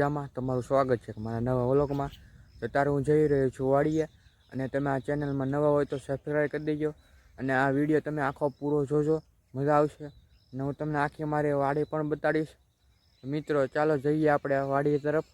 મજામાં? તમારું સ્વાગત છે મારા નવા વ્લોગમાં. તો તારે હું જઈ રહ્યો છું વાડીએ અને તમે આ ચેનલમાં નવા હોય તો સબસ્ક્રાઈબ કરી દેજો અને આ વીડિયો તમે આખો પૂરો જોજો. મજા આવશે. અને હું તમને આખી મારી વાડી પણ બતાડીશ. મિત્રો, ચાલો જઈએ આપણે વાડી તરફ.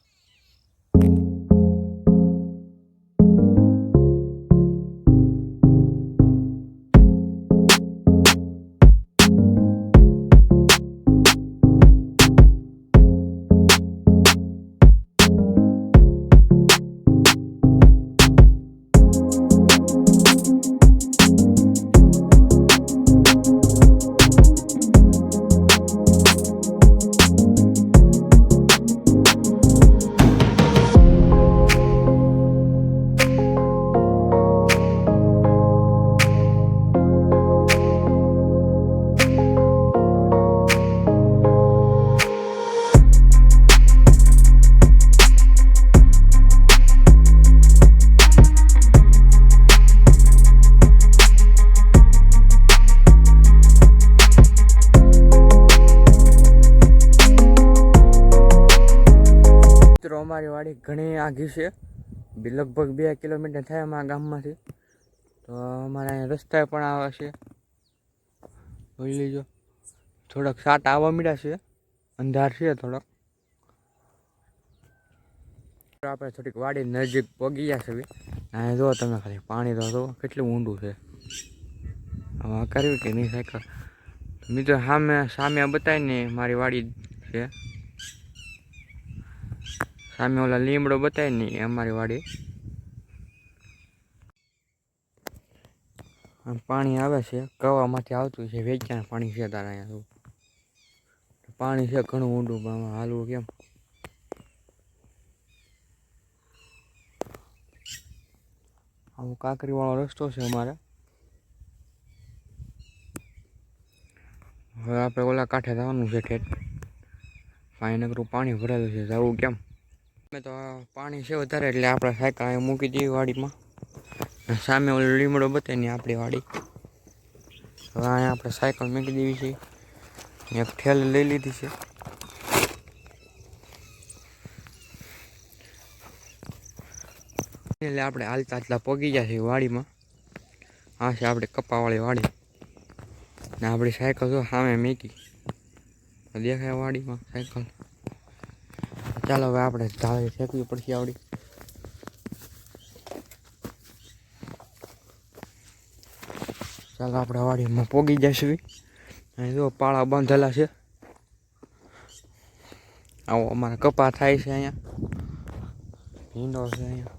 અમારી વાડી ઘણી આઘી છે. લગભગ બે કિલોમીટર થાય અમારા ગામમાંથી. તો અમારા અહીંયા રસ્તા પણ આવે છે. જોઈ લીજો. થોડાક સાટ આવવા મળ્યા છે. અંધાર છે થોડોક. આપણે થોડીક વાડી નજીક પગી ગયા છે. અહીંયા જુઓ તમે ખાલી પાણી તો જુઓ કેટલું ઊંડું છે. હવે કર્યું કે નહીં સાયકલ? મિત્રો સામે સામે બતાવીને મારી વાડી છે. સામે ઓલા લીમડો બતાવી નહીં અમારી વાડી. આમ પાણી આવે છે, કવામાંથી આવતું છે, વેચાણ પાણી છે તારા અહીંયા પાણી છે ઘણું ઊંડું, પણ આમાં હાલવું કેમ? આવો કાંકરીવાળો રસ્તો છે અમારે. હવે આપણે ઓલા કાંઠે જવાનું છે ઠેઠ. પાણી પાણી ભરેલું છે, જવું કેમ? અમે તો પાણી છે વધારે એટલે આપણે સાયકલ અહીં મૂકી દઈએ વાડીમાં. સામે ઓલો લીમડો બતાવીને આપણી વાડી. હવે અહીંયા આપણે સાયકલ મૂકી દેવી છે. એક ઠેલ લઈ લીધી છે. એટલે આપણે હાલતા હાલતા પગી ગયા છે વાડીમાં. આ છે આપણે કપાવાળી વાડી. ને આપણી સાયકલ જો સામે મૂકી. દેખાય વાડીમાં સાયકલ. ચાલો હવે આપણે ધારે ફેંકવી પડશે આવડી. ચાલો આપણે વાડીમાં પોગી જશું અહીં જો પાળા બાંધેલા છે. આવો અમારા કપા થાય છે અહીંયા. ભીંડો છે અહીંયા.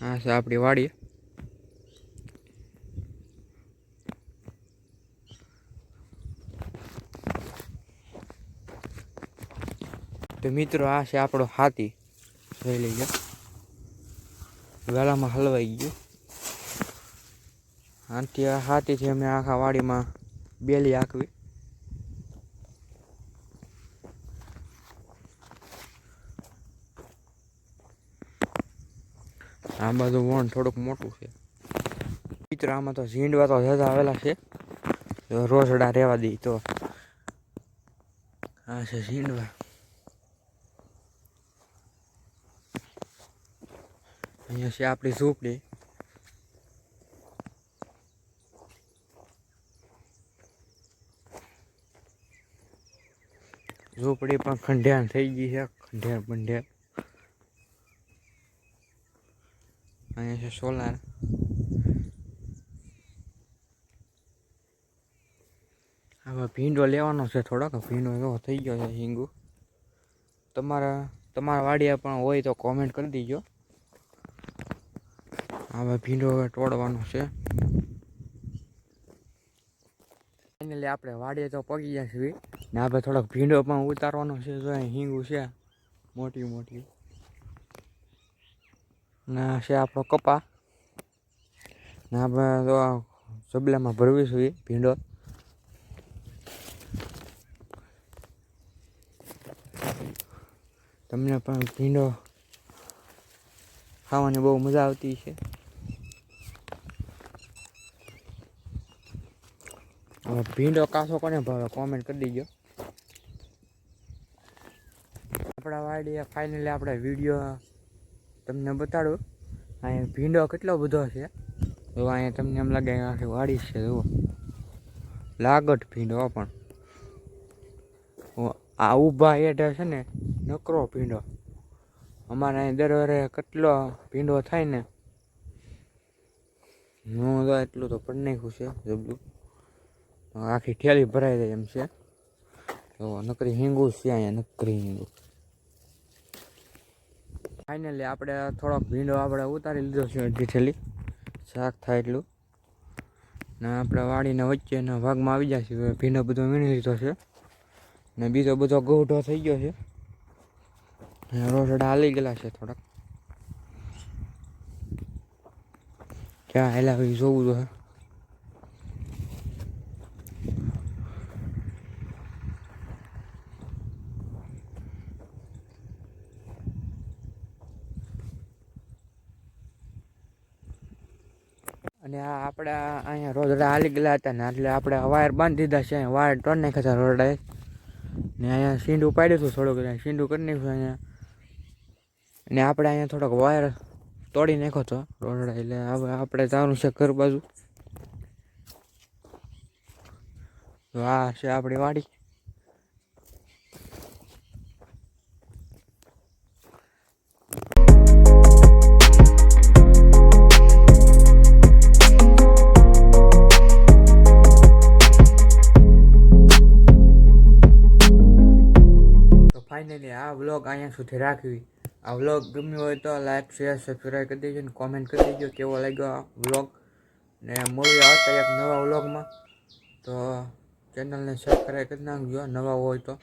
હા છે આપણી વાડી તો મિત્રો, આ છે આપણો હાથી. જોઈ લઈએ વેલામાં હલવાઈ ગયો. આનાથી આ હાથીથી અમે આખા વાડીમાં બેલી આંકવી આ બાજુ વણ થોડુંક મોટું છે. મિત્રો, આમાં તો ઝીંડવા તો જતા આવેલા છે. રોસડા રહેવા દઈ તો. આ છે ઝીંડવા. અહીંયા છે આપણી ઝૂંપડી. ઝૂંપડી પણ ખંડેર થઈ ગઈ છે ખંડ્યાન બંડેર. અહીંયા છે સોલાર. હવે ભીંડો લેવાનો છે થોડોક. ભીંડો એવો થઈ ગયો છે, હિંગુ. તમારા તમારા વાડિયા પણ હોય તો કોમેન્ટ કરી દીજો. હવે ભીંડો હવે તોડવાનો છે. ફાઇનલી આપણે વાડીએ તો પગી ગયા છીએ. ને આપણે થોડોક ભીંડો પણ ઉતારવાનો છે જો હિંગુ છે. મોટી મોટી. ને છે આપણો કપા. ને આપણે તો જબલામાં ભરવીશું એ ભીંડો. તમને પણ ભીંડો ખાવાની બહુ મજા આવતી છે. ભીંડો કાસો કોને ભાવે કોમેન્ટ કરી દીજો. આપણા વાડીએ ફાઇનલી આપણે વીડિયો તમને બતાડું. અહીંયા ભીંડો કેટલો બધો છે. તો અહીંયા તમને એમ લાગે આખી વાડી છે, જુઓ. લાગટ ભીંડો પણ. આ ઊભા હેઠે છે ને, નકરો ભીંડો. અમારે અહીં દર વરે કેટલો ભીંડો થાય ને. હું તો એટલું તો પણ નાખ્યું છે જબલું આખી ઠેલી ભરાઈ જાય એમ છે. તો નકરી હિંગુ છે અહીંયા, નકરી હિંગુ ફાઇનલી આપણે થોડોક ભીંડો આપણે ઉતારી લીધો છે અડધી ઠેલી. શાક થાય એટલું. ને આપણે વાડીના વચ્ચેના ભાગમાં આવી જાય છે ભીંડો બધો વીણી લીધો છે. ને બીજો બધો ગોઢો થઈ ગયો છે. રોસડા હાલી ગયેલા છે થોડાક. ક્યાં હેલા જોવું તો અને આપણે અહીંયા રોજડા હાલી ગયેલા હતા ને એટલે આપણે વાયર બાંધી દીધા છે, અહીંયા વાયર તોડ નાખ્યા હતા રોજડાએ ને અહીંયા સીંડું પાડ્યું હતું થોડુંક સીંડું કરી નાખ્યું અહીંયા. ને આપણે અહીંયા થોડોક વાયર તોડી નાખ્યો હતો રોડડા, એટલે હવે આપણે જવાનું છે ઘર બાજુ. આ છે આપણી વાડી. અહીંયા સુધી રાખવી. આ વ્લોગ ગમ્યો હોય તો લાઈક શેર સબસ્ક્રાઈબ કરી દેજો ને કોમેન્ટ કરી દેજો કેવો લાગ્યો આ વ્લોગ ને મળીએ આવતા એક નવા વ્લોગમાં તો ચેનલને સબસ્ક્રાઈબ કરી નાખજો, નવા હોય તો.